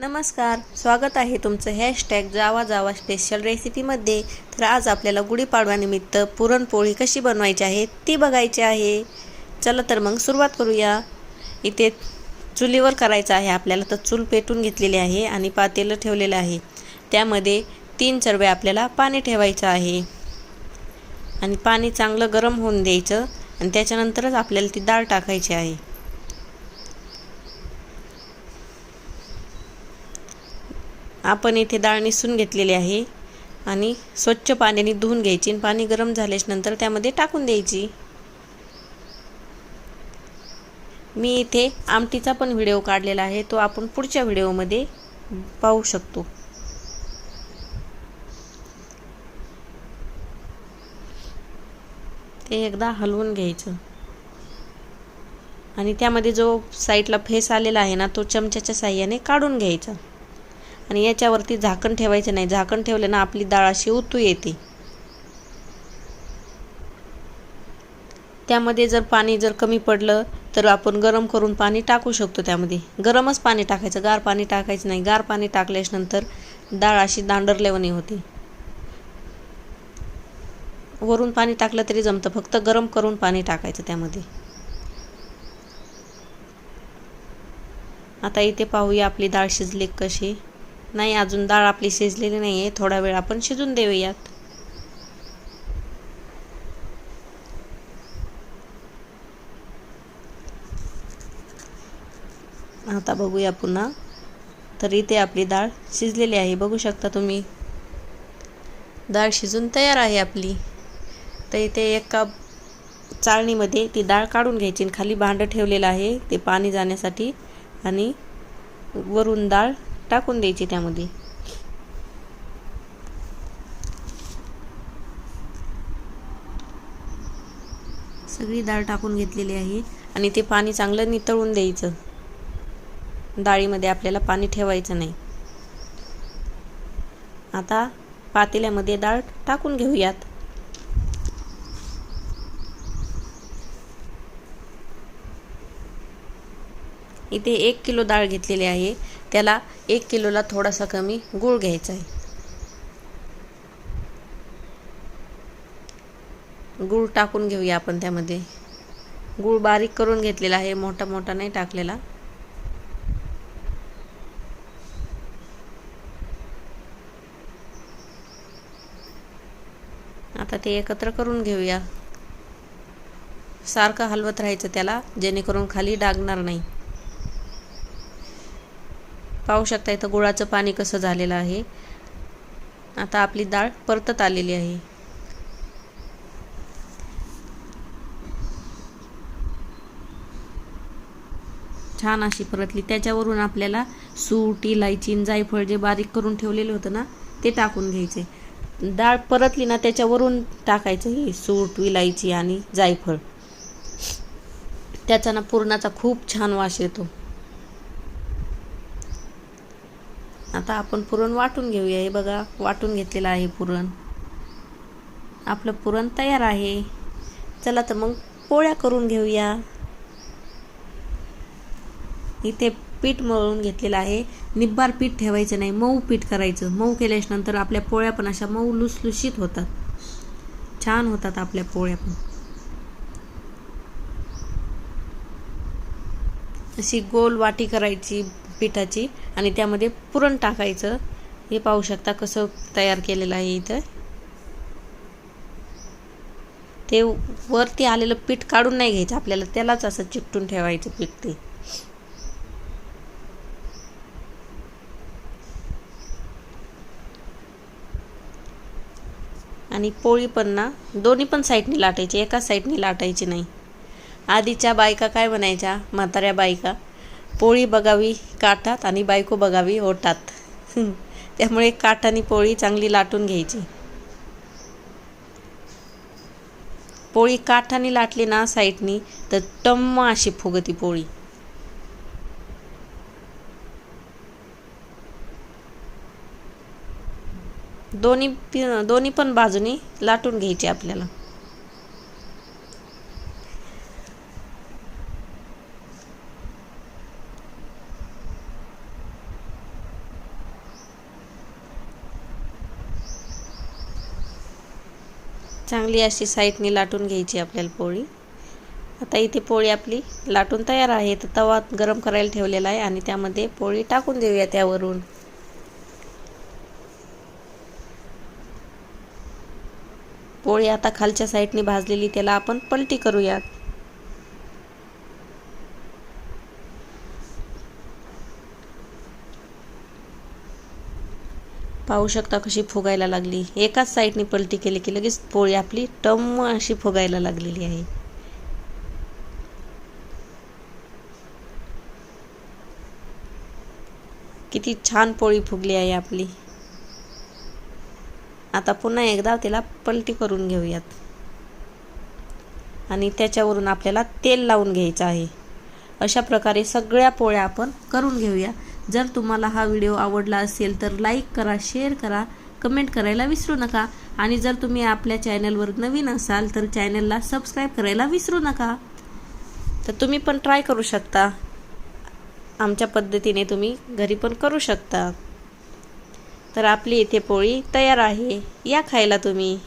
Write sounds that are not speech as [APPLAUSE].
नमस्कार स्वागत आहे तुमचं हॅशटॅग जावा जावा स्पेशल रेसिपीमध्ये तर आज आपल्याला गुढीपाडव्यानिमित्त पुरणपोळी कशी बनवायची आहे ती बघायची आहे. चला तर मग सुरुवात करूया. इथे चुलीवर करायचं आहे आपल्याला तर चूल पेटून घेतलेली आहे आणि पातेलं ठेवलेलं आहे. त्यामध्ये तीन चरवे आपल्याला पाणी ठेवायचं आहे. आणि पाणी चांगलं गरम होऊन द्यायचं आणि त्याच्यानंतरच आपल्याला ती डाळ टाकायची आहे. आपण इथे डाळ निसून घेतलेली आहे आणि स्वच्छ पाण्याने धुवून घ्यायची आणि पाणी गरम झाल्याच्यानंतर त्यामध्ये टाकून द्यायची. मी इथे आमटीचा पण व्हिडिओ काढलेला आहे तो आपण पुढच्या व्हिडिओमध्ये पाहू शकतो. ते एकदा हलवून घ्यायचं. आणि त्यामध्ये जो साईडला फेस आलेला आहे ना तो चमच्याच्या साह्याने काढून घ्यायचा. आणि याच्यावरती झाकण ठेवायचं नाही. झाकण ठेवलं ना आपली डाळ अशी उतू येते. त्यामध्ये जर पाणी जर कमी पडलं तर आपण गरम करून पाणी टाकू शकतो त्यामध्ये. गरमच पाणी टाकायचं. गार पाणी टाकायचं नाही. गार पाणी टाकल्यानंतर डाळ अशी दांडरलेवणी होती. वरून पाणी टाकलं तरी जमतं. फक्त गरम करून पाणी टाकायचं त्यामध्ये. आता इथे पाहूया आपली डाळ शिजली कशी. नाही अजून डाळ आपली शिजलेली नाही आहे थोडा वेळ आपण शिजून देऊयात. आता बघूया पुन्हा. तर इथे आपली डाळ शिजलेली आहे. बघू शकता तुम्ही. डाळ शिजून तयार आहे आपली. तर इथे एका चाळणीमध्ये ती डाळ काढून घ्यायची आणि खाली भांडं ठेवलेलं आहे. ते पाणी जाण्यासाठी आणि वरून डाळ टाकून द्यायची त्यामध्ये. सगळी डाळ टाकून घेतलेली आहे आणि ते पाणी चांगलं नितळून द्यायचं. डाळीमध्ये आपल्याला पाणी ठेवायचं नाही. आता पातेल्यामध्ये डाळ टाकून घेऊयात. इथे एक किलो डाळ घेतलेली आहे. त्याला एक किलोला थोडासा कमी गूळ घ्यायचा आहे. गूळ टाकून घेऊया आपण त्यामध्ये. गूळ बारीक करून घेतलेला आहे मोठा मोठा नाही टाकलेला. आता ते एकत्र करून घेऊया. सारखं हलवत राहायचं त्याला जेणेकरून खाली डागणार नाही. पाहू शकता इथं गुळाचं पाणी कसं झालेलं आहे. आता आपली डाळ परतत आलेली आहे. छान अशी परतली. त्याच्यावरून आपल्याला सूट इलायची जायफळ जे बारीक करून ठेवलेलं होतं ना ते टाकून घ्यायचे. डाळ परतली ना त्याच्यावरून टाकायचं हे सूट इलायची आणि जायफळ. त्याचा ना पुरणाचा खूप छान वास येतो. आता आपण पुरण वाटून घेऊया. हे बघा वाटून घेतलेलं आहे पुरण. आपलं पुरण तयार आहे. चला तर मग पोळ्या करून घेऊया. इथे पीठ मळून घेतलेलं आहे. निब्बार पीठ ठेवायचं नाही मऊ पीठ करायचं. मऊ केल्याच्यानंतर आपल्या पोळ्या पण अशा मऊ लुसलुशीत होतात. छान होतात आपल्या पोळ्या पण. अशी गोल वाटी करायची पिठाची आणि त्यामध्ये पुरण टाकायचं. हे पाहू शकता कसं तयार केलेलं आहे इथं. ते वरती आलेलं पीठ काढून नाही घ्यायचं आपल्याला त्यालाच असं चिकटून ठेवायचं पीठ ते. आणि पोळी पण ना दोन्ही पण साईडने लाटायची एकाच साईडने लाटायची नाही. आधीच्या बायका काय म्हणायच्या म्हाताऱ्या बायका पोळी बघावी काठात आणि बायको बघावी ओटात [LAUGHS] त्यामुळे काठ आणि पोळी चांगली लाटून घ्यायची. पोळी काठाने लाटली ना साईडनी तर टम्म अशी फुगती पोळी. दोन्ही दोन्ही पण बाजूनी लाटून घ्यायची आपल्याला. चांगली अशी साईडने लाटून घ्यायची आपल्याला पोळी. आता इथे पोळी आपली लाटून तयार आहे. तर तवा गरम करायला ठेवलेला आहे आणि त्यामध्ये पोळी टाकून देऊया त्यावरून. पोळी आता खालच्या साईडने भाजलेली त्याला आपण पलटी करूयात. पाहू शकता कशी फुगायला लागली. एकाच साईडने पलटी केली की लगेच पोळी आपली टम्म अशी फुगायला लागलेली आहे. किती छान पोळी फुगली आहे आपली. आता पुन्हा एकदा त्याला पलटी करून घेऊयात. आणि त्याच्यावरून आपल्याला तेल लावून घ्यायचं आहे. अशा प्रकारे सगळ्या पोळ्या आपण करून घेऊया. जर तुम्हाला हा व्हिडिओ आवडला असेल तर लाईक करा शेअर करा कमेंट करायला विसरू नका. आणि जर तुम्ही आपल्या चॅनलवर नवीन असाल तर चॅनलला सबस्क्राईब करायला विसरू नका. तर तुम्ही पण ट्राय करू शकता. आमच्या पद्धतीने तुम्ही घरी पण करू शकता. तर आपली इथे पोळी तयार आहे. या खायला तुम्ही.